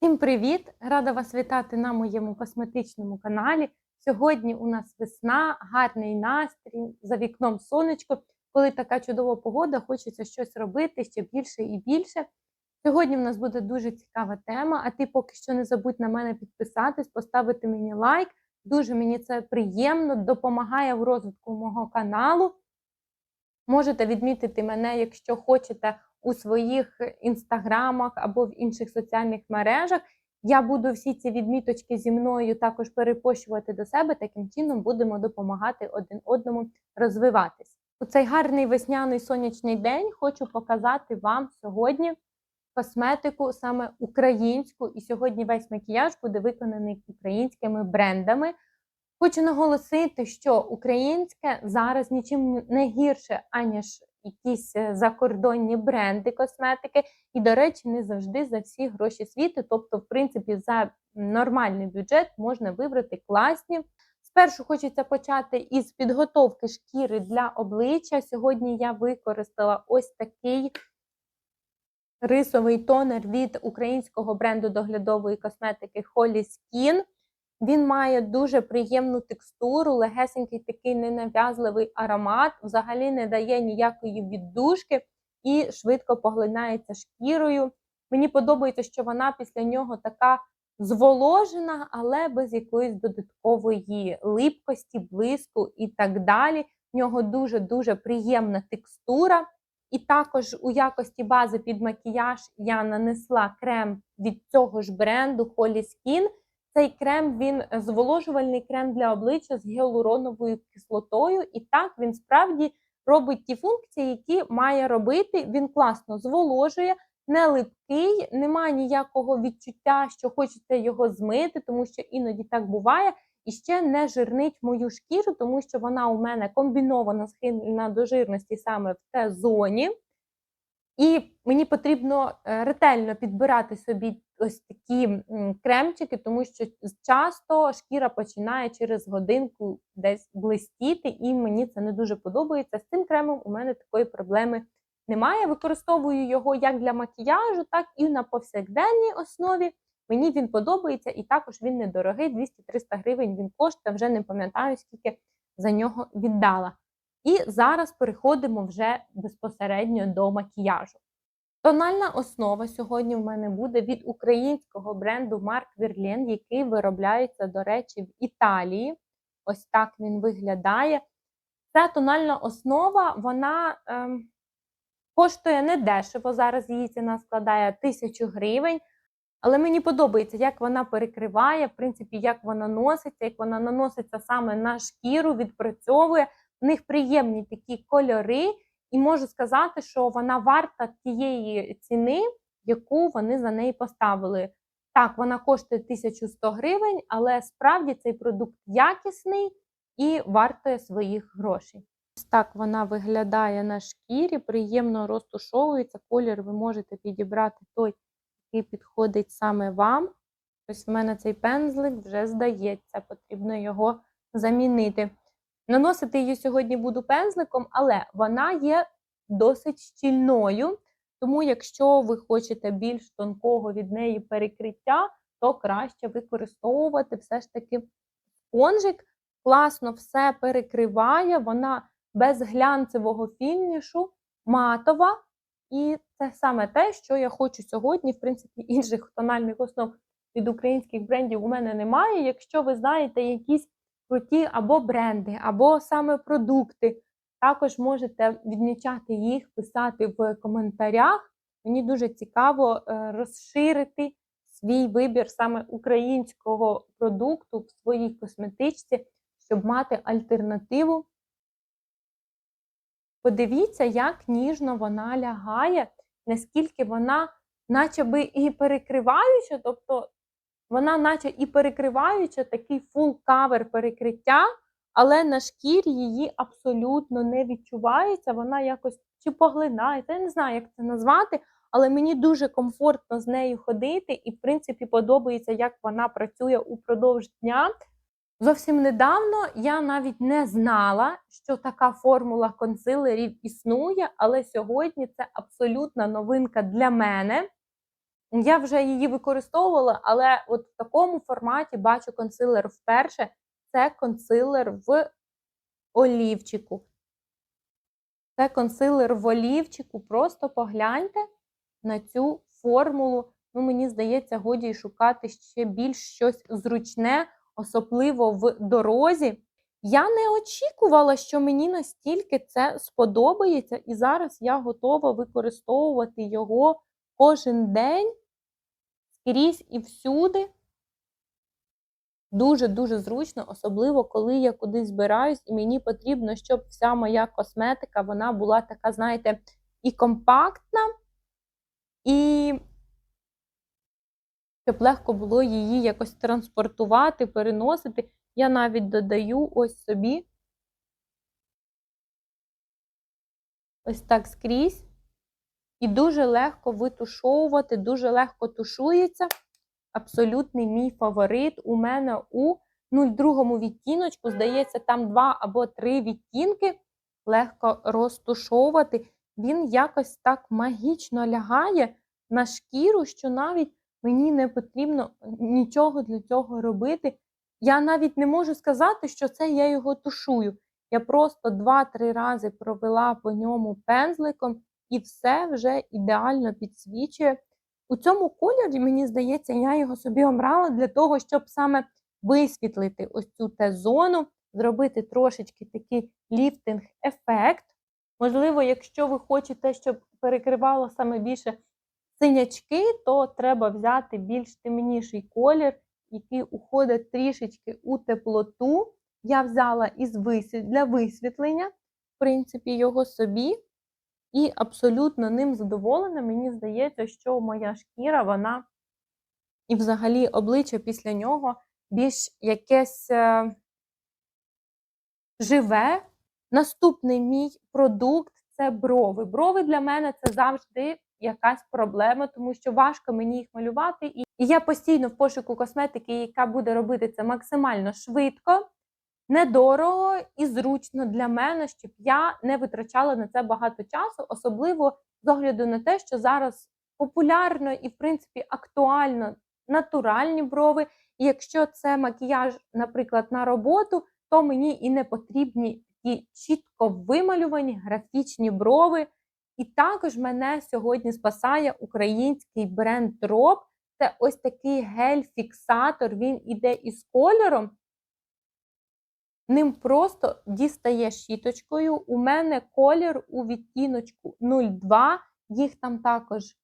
Всім привіт! Рада вас вітати на моєму косметичному каналі. Сьогодні у нас весна, гарний настрій, за вікном сонечко. Коли така чудова погода, хочеться щось робити ще більше і більше. Сьогодні в нас буде дуже цікава тема, а ти поки що не забудь на мене підписатись, поставити мені лайк. Дуже мені це приємно, допомагає в розвитку мого каналу. Можете відмітити мене, якщо хочете, у своїх інстаграмах або в інших соціальних мережах. Я буду всі ці відміточки зі мною також перепощувати до себе. Таким чином будемо допомагати один одному розвиватись. У цей гарний весняний сонячний день хочу показати вам сьогодні косметику саме українську. І сьогодні весь макіяж буде виконаний українськими брендами. Хочу наголосити, що українське зараз нічим не гірше, аніж якісь е, закордонні бренди косметики, і, до речі, не завжди за всі гроші світу. Тобто, в принципі, за нормальний бюджет можна вибрати класні. Спершу хочеться почати із підготовки шкіри для обличчя. Сьогодні я використала ось такий рисовий тонер від українського бренду доглядової косметики Holy Skin. Він має дуже приємну текстуру, легесенький такий ненав'язливий аромат, взагалі не дає ніякої віддушки і швидко поглинається шкірою. Мені подобається, що вона після нього така зволожена, але без якоїсь додаткової липкості, блиску і так далі. В нього дуже-дуже приємна текстура. І також у якості бази під макіяж я нанесла крем від цього ж бренду Holy Skin. Цей крем він зволожувальний крем для обличчя з гіалуроновою кислотою, і так він справді робить ті функції, які має робити. Він класно зволожує, не липкий, немає ніякого відчуття, що хочеться його змити, тому що іноді так буває. І ще не жирнить мою шкіру, тому що вона у мене комбінована схильна до жирності саме в те зоні. І мені потрібно е, ретельно підбирати собі ось такі кремчики, тому що часто шкіра починає через годинку десь блистіти, і мені це не дуже подобається. З цим кремом у мене такої проблеми немає. Використовую його як для макіяжу, так і на повсякденній основі. Мені він подобається, і також він недорогий, 200-300 гривень він коштує, вже не пам'ятаю, скільки за нього віддала. І зараз переходимо вже безпосередньо до макіяжу. Тональна основа сьогодні в мене буде від українського бренду Марк Верлін, який виробляється, до речі, в Італії. Ось так він виглядає. Ця тональна основа, вона ем, коштує недешево. Зараз її ціна складає 1000 гривень. Але мені подобається, як вона перекриває, в принципі, як вона носиться, як вона наноситься саме на шкіру, відпрацьовує. В них приємні такі кольори. І можу сказати, що вона варта тієї ціни, яку вони за неї поставили. Так, вона коштує 1100 гривень, але справді цей продукт якісний і вартує своїх грошей. Ось так вона виглядає на шкірі, приємно розтушовується. Колір ви можете підібрати той, який підходить саме вам. Ось в мене цей пензлик вже здається, потрібно його замінити. Наносити її сьогодні буду пензликом, але вона є досить щільною. Тому, якщо ви хочете більш тонкого від неї перекриття, то краще використовувати все ж таки спонжик. Класно все перекриває, вона без глянцевого фінішу, матова. І це саме те, що я хочу сьогодні. В принципі, інших тональних основ від українських брендів у мене немає. Якщо ви знаєте якісь круті або бренди, або саме продукти. Також можете відмічати їх, писати в коментарях. Мені дуже цікаво е, розширити свій вибір саме українського продукту в своїй косметичці, щоб мати альтернативу. Подивіться, як ніжно вона лягає, наскільки вона, наче би і перекриваюча, тобто вона, наче і перекриваюча такий фул кавер перекриття, але на шкірі її абсолютно не відчувається. Вона якось чи поглинається. Я не знаю, як це назвати, але мені дуже комфортно з нею ходити, і, в принципі, подобається, як вона працює упродовж дня. Зовсім недавно я навіть не знала, що така формула консилерів існує, але сьогодні це абсолютна новинка для мене. Я вже її використовувала, але от в такому форматі бачу консилер вперше. Це консилер в олівчику. Це консилер в олівчику. Просто погляньте на цю формулу. Ну, мені здається, годі шукати ще більш щось зручне, особливо в дорозі. Я не очікувала, що мені настільки це сподобається, і зараз я готова використовувати його кожен день скрізь і всюди. Дуже-дуже зручно, особливо коли я кудись збираюсь, і мені потрібно, щоб вся моя косметика вона була така, знаєте, і компактна, і щоб легко було її якось транспортувати, переносити. Я навіть додаю ось собі ось так скрізь. І дуже легко витушовувати, дуже легко тушується. Абсолютний мій фаворит. У мене у 02 відтіночку, здається, там два або три відтінки. Легко розтушовувати. Він якось так магічно лягає на шкіру, що навіть мені не потрібно нічого для цього робити. Я навіть не можу сказати, що це я його тушую. Я просто 2-3 рази провела по ньому пензликом, і все вже ідеально підсвічує. У цьому кольорі, мені здається, я його собі обрала для того, щоб саме висвітлити ось цю Т-зону, зробити трошечки такий ліфтинг-ефект. Можливо, якщо ви хочете, щоб перекривало саме більше синячки, то треба взяти більш темніший колір, який уходить трішечки у теплоту. Я взяла із висвіт... для висвітлення, в принципі, його собі. І абсолютно ним задоволена. Мені здається, що моя шкіра, вона і взагалі обличчя після нього більш якесь е, живе. Наступний мій продукт це брови. Брови для мене це завжди якась проблема, тому що важко мені їх малювати. І я постійно в пошуку косметики, яка буде робити це максимально швидко недорого і зручно для мене, щоб я не витрачала на це багато часу, особливо з огляду на те, що зараз популярно і, в принципі, актуально натуральні брови. І якщо це макіяж, наприклад, на роботу, то мені і не потрібні ті чітко вималювані графічні брови. І також мене сьогодні спасає український бренд Drop. Це ось такий гель-фіксатор. Він іде із кольором. Ним просто дістає щіточкою. У мене колір у відтіночку 02, їх там також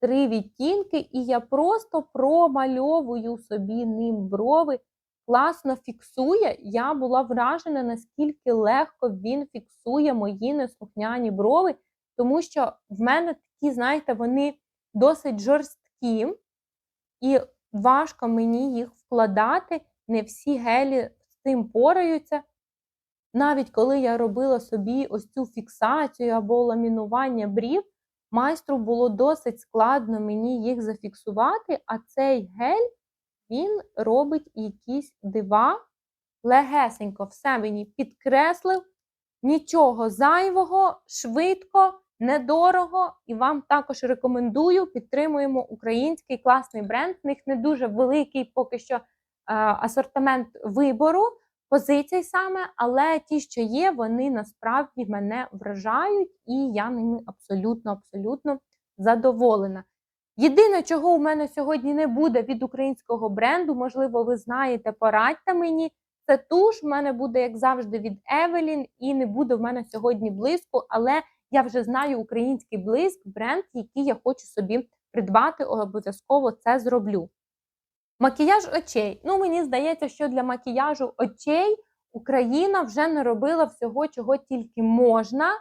три відтінки, і я просто промальовую собі ним брови. Класно фіксує. Я була вражена, наскільки легко він фіксує мої неслухняні брови, тому що в мене такі, знаєте, вони досить жорсткі, і важко мені їх вкладати. Не всі гелі цим пораються. Навіть коли я робила собі ось цю фіксацію або ламінування брів, майстру було досить складно мені їх зафіксувати, а цей гель він робить якісь дива. Легесенько все мені підкреслив, нічого зайвого, швидко, недорого. І вам також рекомендую підтримуємо український класний бренд. В них не дуже великий поки що асортимент вибору, позицій саме, але ті, що є, вони насправді мене вражають, і я ними абсолютно, абсолютно задоволена. Єдине, чого у мене сьогодні не буде від українського бренду, можливо, ви знаєте, порадьте мені. Це туш в мене буде, як завжди, від Evelyn, і не буде в мене сьогодні блиску, але я вже знаю український блиск, бренд, який я хочу собі придбати, обов'язково це зроблю. Макіяж очей. Ну, мені здається, що для макіяжу очей Україна вже не робила всього, чого тільки можна.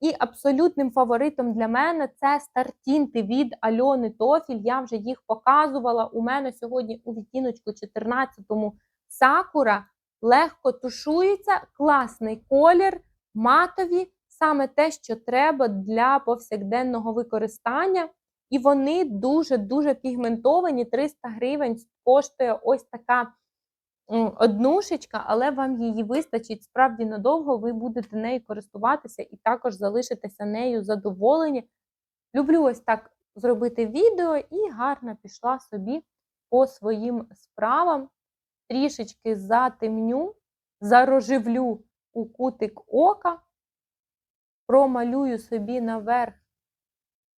І абсолютним фаворитом для мене це стартінти від Альони Тофіль. Я вже їх показувала. У мене сьогодні у відтіночку 14-му сакура легко тушується, класний колір, матові, саме те, що треба для повсякденного використання. І вони дуже-дуже пігментовані. 300 гривень коштує ось така однушечка, але вам її вистачить справді надовго, ви будете нею користуватися і також залишитеся нею задоволені. Люблю ось так зробити відео і гарно пішла собі по своїм справам. Трішечки затемню, зароживлю у кутик ока, промалюю собі наверх,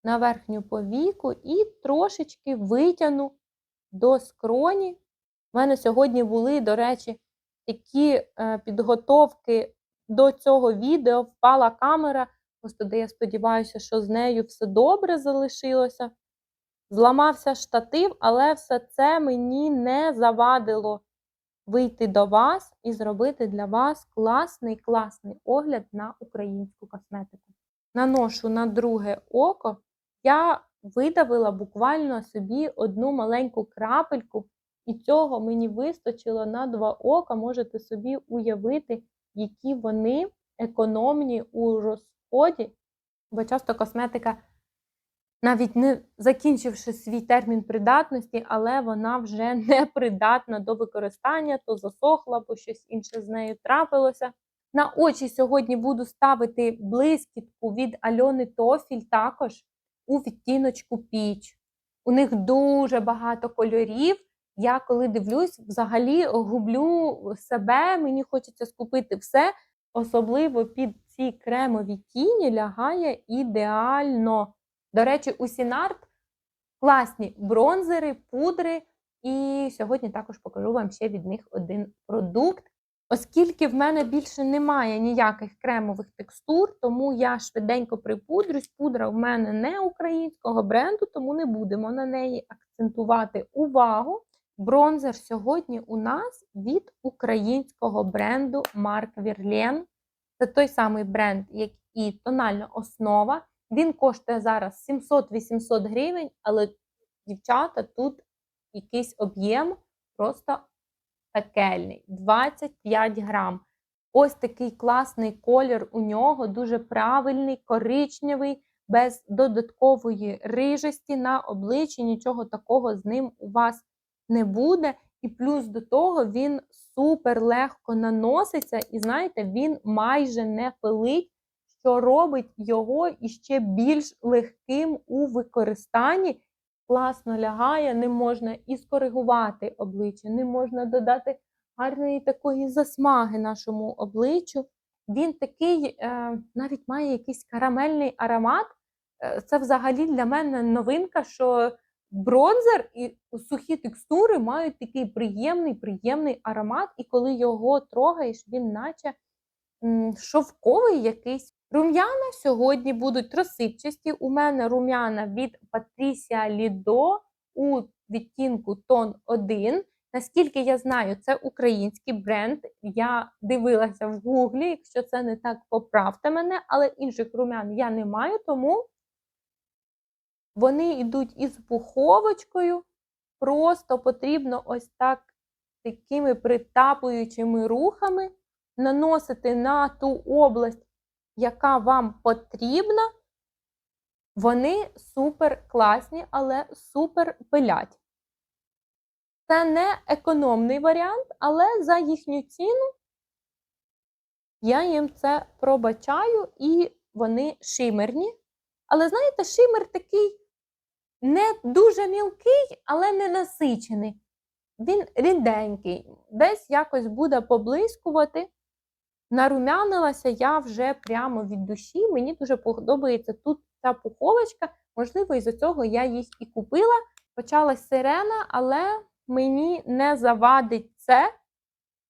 на верхню повіку і трошечки витягну до скроні. У мене сьогодні були, до речі, такі е, підготовки до цього відео. Впала камера, просто де я сподіваюся, що з нею все добре залишилося. Зламався штатив, але все це мені не завадило вийти до вас і зробити для вас класний класний огляд на українську косметику. Наношу на друге око. Я видавила буквально собі одну маленьку крапельку, і цього мені вистачило на два ока. Можете собі уявити, які вони економні у розході, бо часто косметика, навіть не закінчивши свій термін придатності, але вона вже не придатна до використання, то засохла, бо щось інше з нею трапилося. На очі сьогодні буду ставити блискітку від Альони Тофіль також у відтіночку піч. У них дуже багато кольорів. Я коли дивлюсь, взагалі гублю себе, мені хочеться скупити все. Особливо під ці кремові тіні лягає ідеально. До речі, у Сінарт класні бронзери, пудри. І сьогодні також покажу вам ще від них один продукт. Оскільки в мене більше немає ніяких кремових текстур, тому я швиденько припудрюсь. Пудра в мене не українського бренду, тому не будемо на неї акцентувати увагу. Бронзер сьогодні у нас від українського бренду Марк Вірлен. Це той самий бренд, як і тональна основа. Він коштує зараз 700-800 гривень, але, дівчата, тут якийсь об'єм просто пекельний 25 грам. Ось такий класний колір у нього, дуже правильний, коричневий, без додаткової рижості на обличчі, нічого такого з ним у вас не буде. І плюс до того він супер легко наноситься, і знаєте, він майже не пилить, що робить його іще більш легким у використанні. Класно лягає, не можна і скоригувати обличчя, не можна додати гарної такої засмаги нашому обличчю. Він такий, е, навіть має якийсь карамельний аромат. Е, це взагалі для мене новинка, що бронзер і сухі текстури мають такий приємний, приємний аромат, і коли його трогаєш, він наче шовковий якийсь. Рум'яна сьогодні будуть розсипчасті. У мене рум'яна від Patricia Lido у відтінку тон 1. Наскільки я знаю, це український бренд. Я дивилася в гуглі. Якщо це не так, поправте мене, але інших рум'ян я не маю, тому вони йдуть із пуховочкою. Просто потрібно ось так такими притапуючими рухами наносити на ту область, яка вам потрібна. Вони супер класні, але супер пилять. Це не економний варіант, але за їхню ціну я їм це пробачаю, і вони шимерні. Але знаєте, шимер такий не дуже мілкий, але не насичений. Він ріденький, десь якось буде поблискувати. Нарумянилася я вже прямо від душі. Мені дуже подобається тут ця пуховочка. Можливо, із-за цього я їх і купила. Почалась сирена, але мені не завадить це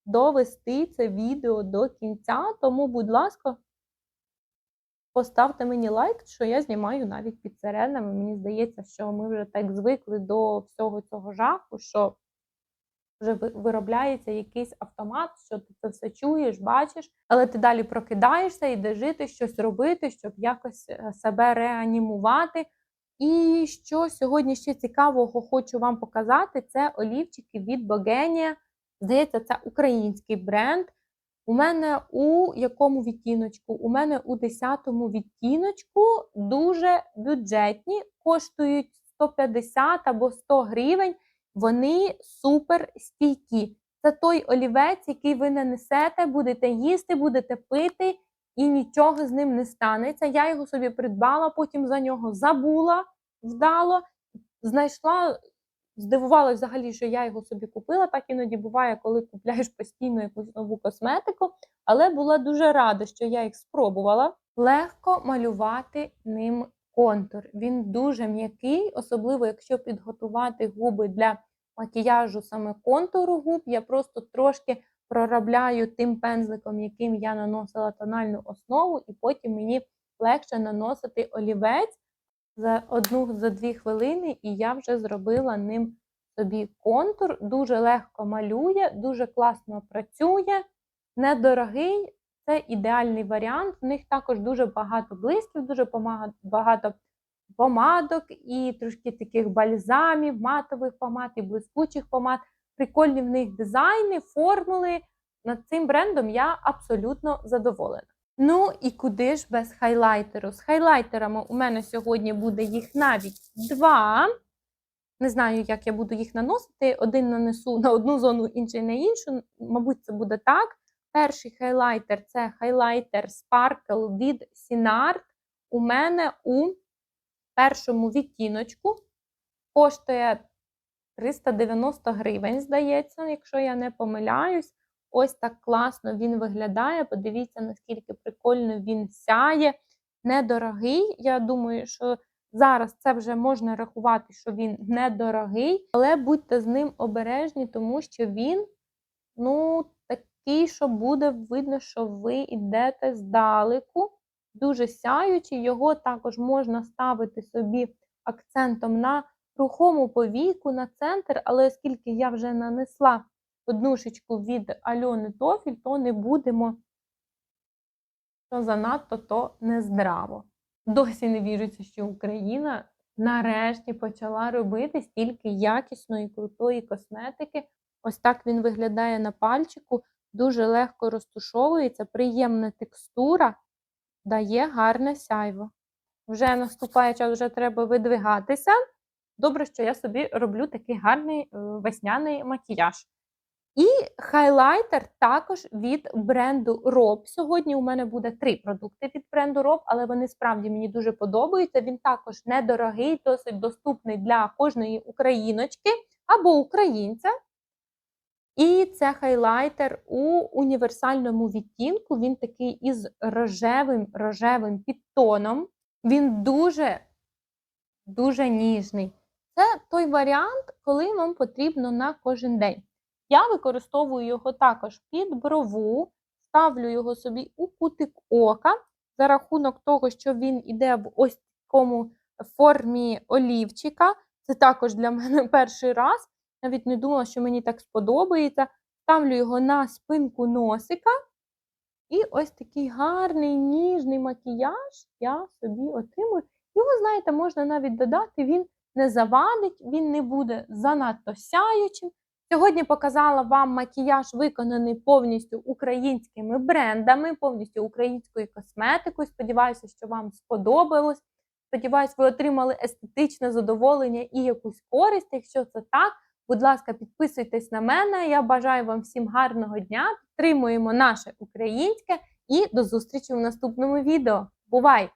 довести це відео до кінця. Тому, будь ласка, поставте мені лайк, що я знімаю навіть під сиренами. Мені здається, що ми вже так звикли до всього цього жаху, що вже виробляється якийсь автомат, що ти це все чуєш, бачиш, але ти далі прокидаєшся, йде жити, щось робити, щоб якось е, себе реанімувати. І що сьогодні ще цікавого хочу вам показати, це олівчики від Bogenia. Здається, це український бренд. У мене у якому відтіночку? У мене у 10-му відтіночку дуже бюджетні, коштують 150 або 100 гривень. Вони супер стійкі. Це той олівець, який ви нанесете, будете їсти, будете пити, і нічого з ним не станеться. Я його собі придбала, потім за нього забула. вдало. Знайшла, здивувалася взагалі, що я його собі купила. Так іноді буває, коли купляєш постійно якусь нову косметику. Але була дуже рада, що я їх спробувала. Легко малювати ним контур. Він дуже м'який, особливо якщо підготувати губи для макіяжу саме контуру губ. Я просто трошки проробляю тим пензликом, яким я наносила тональну основу, і потім мені легше наносити олівець за одну за дві хвилини, і я вже зробила ним собі контур. Дуже легко малює, дуже класно працює, недорогий. Це ідеальний варіант. В них також дуже багато блисків, дуже багато помадок і трошки таких бальзамів, матових помад і блискучих помад. Прикольні в них дизайни, формули. Над цим брендом я абсолютно задоволена. Ну і куди ж без хайлайтеру? З хайлайтерами у мене сьогодні буде їх навіть два. Не знаю, як я буду їх наносити. Один нанесу на одну зону, інший на іншу. Мабуть, це буде так. Перший хайлайтер це хайлайтер Sparkle від Sinart. У мене у першому відтіночку коштує 390 гривень, здається, якщо я не помиляюсь. Ось так класно він виглядає. Подивіться, наскільки прикольно він сяє. Недорогий. Я думаю, що зараз це вже можна рахувати, що він недорогий, але будьте з ним обережні, тому що він, ну, такий, що буде видно, що ви йдете здалеку. Дуже сяючий. Його також можна ставити собі акцентом на рухому повіку, на центр, але оскільки я вже нанесла однушечку від Альони Тофіль, то не будемо, що занадто то нездраво. Досі не віриться, що Україна нарешті почала робити стільки якісної, крутої косметики. Ось так він виглядає на пальчику, дуже легко розтушовується, приємна текстура, дає гарне сяйво. Вже наступає час, вже треба видвигатися. Добре, що я собі роблю такий гарний е, весняний макіяж. І хайлайтер також від бренду Rob. Сьогодні у мене буде три продукти від бренду Rob, але вони справді мені дуже подобаються. Він також недорогий, досить доступний для кожної україночки або українця. І це хайлайтер у універсальному відтінку. Він такий із рожевим рожевим підтоном. Він дуже, дуже ніжний. Це той варіант, коли вам потрібно на кожен день. Я використовую його також під брову, ставлю його собі у кутик ока за рахунок того, що він іде в ось такому формі олівчика. Це також для мене перший раз. Навіть не думала, що мені так сподобається. Ставлю його на спинку носика. І ось такий гарний ніжний макіяж я собі отримую. Його, знаєте, можна навіть додати, він не завадить, він не буде занадто сяючим. Сьогодні показала вам макіяж, виконаний повністю українськими брендами, повністю українською косметикою. Сподіваюся, що вам сподобалось. Сподіваюсь, ви отримали естетичне задоволення і якусь користь. Якщо це так, будь ласка, підписуйтесь на мене. Я бажаю вам всім гарного дня. Підтримуємо наше українське і до зустрічі в наступному відео. Бувай!